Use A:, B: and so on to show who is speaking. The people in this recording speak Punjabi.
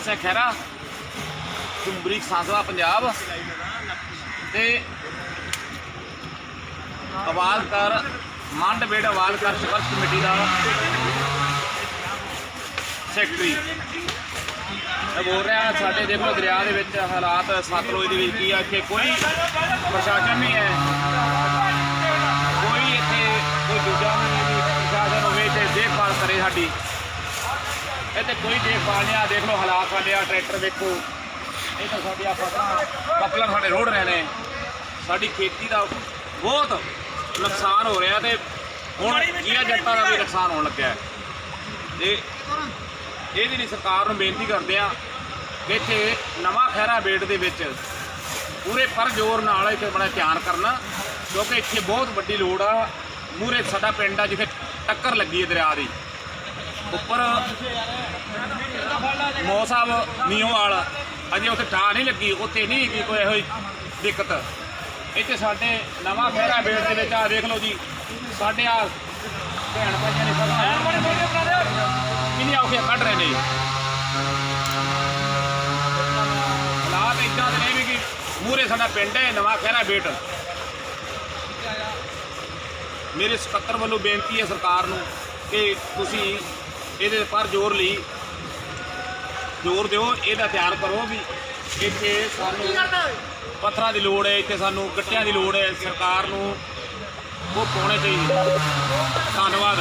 A: ਖਹਿਰਾ ਚੁੰਬਰੀ ਸਾਂਸਲਾ ਪੰਜਾਬ। ਤੇ ਆਵਾਜ਼ ਕਰ, ਮੰਡ ਬੇੜ ਆਵਾਜ਼ ਕਰ ਸੰਘਰਸ਼ ਕਮੇਟੀ ਦਾ ਸੈਕਟਰੀ। ਮੈਂ ਬੋਲ ਰਿਹਾ, ਸਾਡੇ ਦੇਖੋ ਦਰਿਆ ਦੇ ਵਿੱਚ ਹਾਲਾਤ ਸਤਲੁਜ ਦੇ ਵਿੱਚ ਕੀ ਆ ਕਿ ਕੋਈ ਪ੍ਰਸ਼ਾਸਨ ਨਹੀਂ ਹੈ। ਕੋਈ ਇੱਥੇ ਕੋਈ ਦੂਜਾ ਨਹੀਂ ਪ੍ਰਸ਼ਾਸਨ ਹੋਵੇ ਤੇ ਦੇਖਭਾਲ ਕਰੇ ਸਾਡੀ। ਇੱਥੇ ਕੋਈ ਦੇਖਭਾਲ ਨਹੀਂ ਆ ਦੇਖ ਲਓ ਹਾਲਾਤ ਸਾਡੇ ਆ ਟਰੈਕਟਰ ਵੇਖੋ ਇਹ ਤਾਂ ਸਾਡੀ ਆ ਫਸਲਾਂ ਫਸਲਾਂ ਸਾਡੇ ਰੋੜ ਰਹੇ ਨੇ ਸਾਡੀ ਖੇਤੀ ਦਾ ਬਹੁਤ ਨੁਕਸਾਨ ਹੋ ਰਿਹਾ ਤੇ ਹੁਣ ਜੀਆ ਜਨਤਾ ਦਾ ਵੀ ਨੁਕਸਾਨ ਹੋਣ ਲੱਗਿਆ। ਤੇ ਇਹਦੀ ਲਈ ਸਰਕਾਰ ਨੂੰ ਬੇਨਤੀ ਕਰਦੇ ਆ ਕਿ ਇੱਥੇ ਨਵਾਂ ਖਹਿਰਾ ਬੇਟ ਦੇ ਵਿੱਚ ਪੂਰੇ ਪਰ ਜ਼ੋਰ ਨਾਲ ਇੱਥੇ ਬੜਾ ਧਿਆਨ ਕਰਨਾ ਕਿਉਂਕਿ ਇੱਥੇ ਬਹੁਤ ਵੱਡੀ ਲੋੜ ਆ। ਮੂਰੇ ਸਾਡਾ ਪਿੰਡ ਆ ਜਿੱਥੇ ਟੱਕਰ ਲੱਗੀ ਹੈ ਦਰਿਆ ਦੀ। ਉੱਪਰ ਮੋ ਸਾਹਿਬ ਮੀਓਵਾਲ ਅਜੇ ਉੱਥੇ ਟਾ ਨਹੀਂ ਲੱਗੀ, ਉੱਥੇ ਨਹੀਂ ਹੈਗੀ ਕੋਈ ਇਹੋ ਜਿਹੀ ਦਿੱਕਤ। ਇੱਥੇ ਸਾਡੇ ਨਵਾਂ ਖਹਿਰਾ ਬੇਟ ਦੇ ਵਿੱਚ ਆ, ਦੇਖ ਲਓ ਜੀ। ਸਾਡੇ ਆ ਭੈਣ ਭਾਈਆਂ ਨੇ ਫਸਲਾਂ ਕਿੰਨੀ ਔਖੀਆਂ ਕੱਢ ਰਹੇ ਨੇ। ਹਾਲਾਤ ਇਦਾਂ ਦੇ ਨੇ ਵੀ ਕਿ ਮੂਰੇ ਸਾਡਾ ਪਿੰਡ ਹੈ, ਨਵਾਂ ਖਹਿਰਾ ਬੇਟ ਮੇਰੇ ਸਕੱਤਰ ਵੱਲੋਂ ਬੇਨਤੀ ਹੈ ਸਰਕਾਰ ਨੂੰ ਕਿ ਤੁਸੀਂ ਇਹਦੇ ਪਰ ਜ਼ੋਰ ਲਈ। ਜ਼ੋਰ ਦਿਓ ਇਹਦਾ ਧਿਆਨ ਕਰੋ ਵੀ ਇੱਥੇ ਸਾਨੂੰ ਪੱਥਰਾਂ ਦੀ ਲੋੜ ਹੈ ਇੱਥੇ ਸਾਨੂੰ ਗੱਟਿਆਂ ਦੀ ਲੋੜ ਹੈ ਸਰਕਾਰ ਨੂੰ ਉਹ ਪਾਉਣੇ ਚਾਹੀਦੇ। ਧੰਨਵਾਦ।